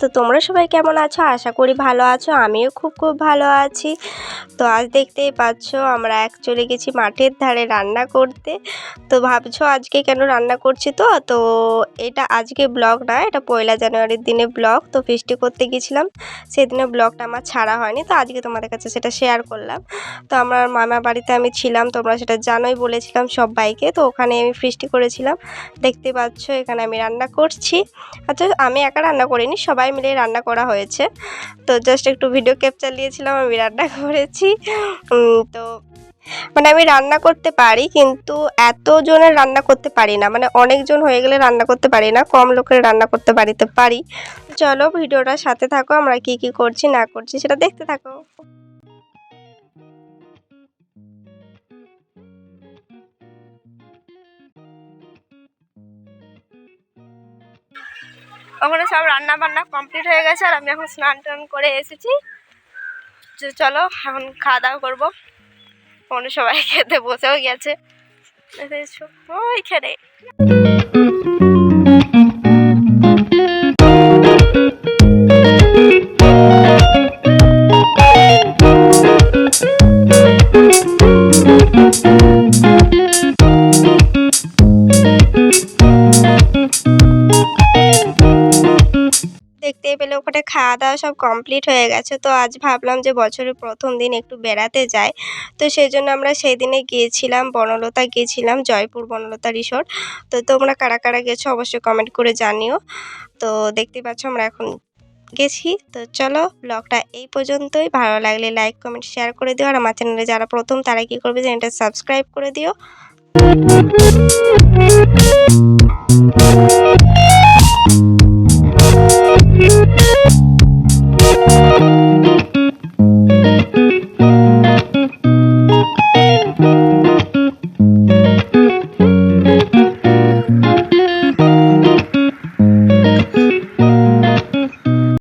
তো তোমরা সবাই কেমন আছো? আশা করি ভালো আছো, আমিও খুব খুব ভালো আছি। তো আজ দেখতেই পাচ্ছ, আমরা এক চলে গেছি মাঠের ধারে রান্না করতে। তো ভাবছ আজকে কেন রান্না করছি তো? তো এটা আজকে ব্লগ না, এটা পয়লা জানুয়ারির দিনে ব্লগ। তো ফিস্টি করতে গেছিলাম, সেদিনে ব্লগটা আমার ছাড়া হয়নি, তো আজকে তোমাদের কাছে সেটা শেয়ার করলাম। তো আমার মামা বাড়িতে আমি ছিলাম, তোমরা সেটা জানোই বলেছিলাম সবাইকে। তো ওখানে আমি ফিস্টি করেছিলাম, দেখতে পাচ্ছ এখানে আমি রান্না করছি। আচ্ছা আমি একা রান্না করিনি, সবাই মিলে রান্না করা হয়েছে। তো জাস্ট একটু ভিডিও ক্যাপচার নিয়েছিলাম, আমি রান্না করেছি। তো মানে আমি রান্না করতে পারি, কিন্তু এতজনের রান্না করতে পারি না। মানে অনেকজন হয়ে গেলে রান্না করতে পারি না, কম লোকের রান্না করতে পারিতে পারি। চলো ভিডিওটার সাথে থাকো, আমরা কি কি করছি, না করছি, সেটা দেখতে থাকো। ওখানে সব রান্না বান্না কমপ্লিট হয়ে গেছে আর আমি এখন স্নান টান করে এসেছি। চলো, এখন খাওয়া দাওয়া করব। ওখানে সবাই খেতে বসেও গেছে। ওইখানে। দেখতে পেলে ওখানে খাওয়া দাওয়া সব কমপ্লিট হয়ে গেছে। তো আজ ভাবলাম যে বছরের প্রথম দিন একটু বেড়াতে যাই। তো সেই জন্য আমরা সেই দিনে গিয়েছিলাম, বনলতা গিয়েছিলাম, জয়পুর বনলতা রিসোর্ট তো তোমরা কারা কারা গেছো অবশ্যই কমেন্ট করে জানিও। তো দেখতে পাচ্ছ আমরা এখন গেছি। তো চলো ব্লগটা এই পর্যন্তই। ভালো লাগলে লাইক কমেন্ট শেয়ার করে দিও। আর আমার চ্যানেলে যারা প্রথম তারা কি করবে? চ্যানেলটা সাবস্ক্রাইব করে দিও।